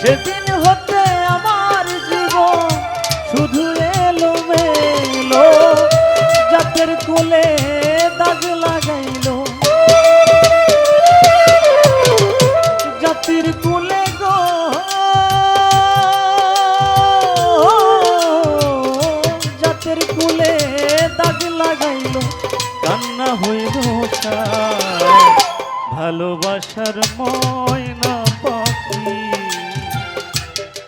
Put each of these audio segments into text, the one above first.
সেদিন হতে আমার জীবন শুধু এলো মেলো জাতের কোলে দাগ লাগাইলো জাতির কুলে গো, জাতের কুলে দাগ লাগাইলো কান্না হইল সার। ভালোবাসার ময়না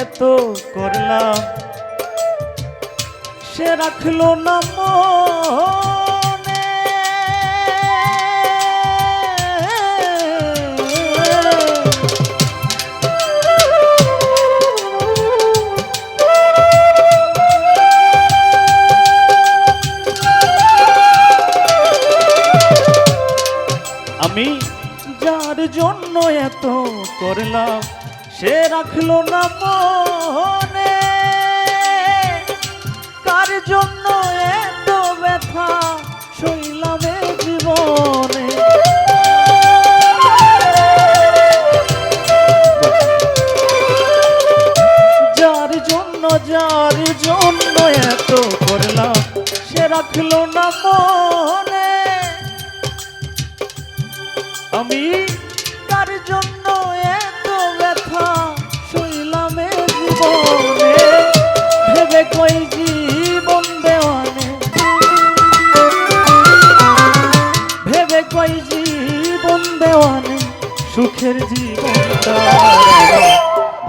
এত করলাম সে রাখল না মনে। আমি যার জন্য এত করলাম সে রাখল না মনে কার জন্য এত ব্যথা? শৈলাম জীবনে। যার জন্য যার জন্য এত করলাম, সে রাখল না মনে আমি কার জন্য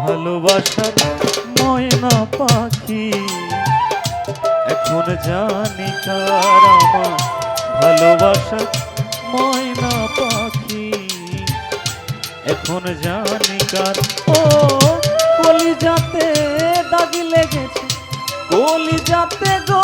ভালোবাসার ময়না পাখি। এখন জানি কার আমার ভালোবাসার ময়না পাখি। এখন জানি কার। ও কলি যাতে দাগি লেগেছে কলি যাতে গো।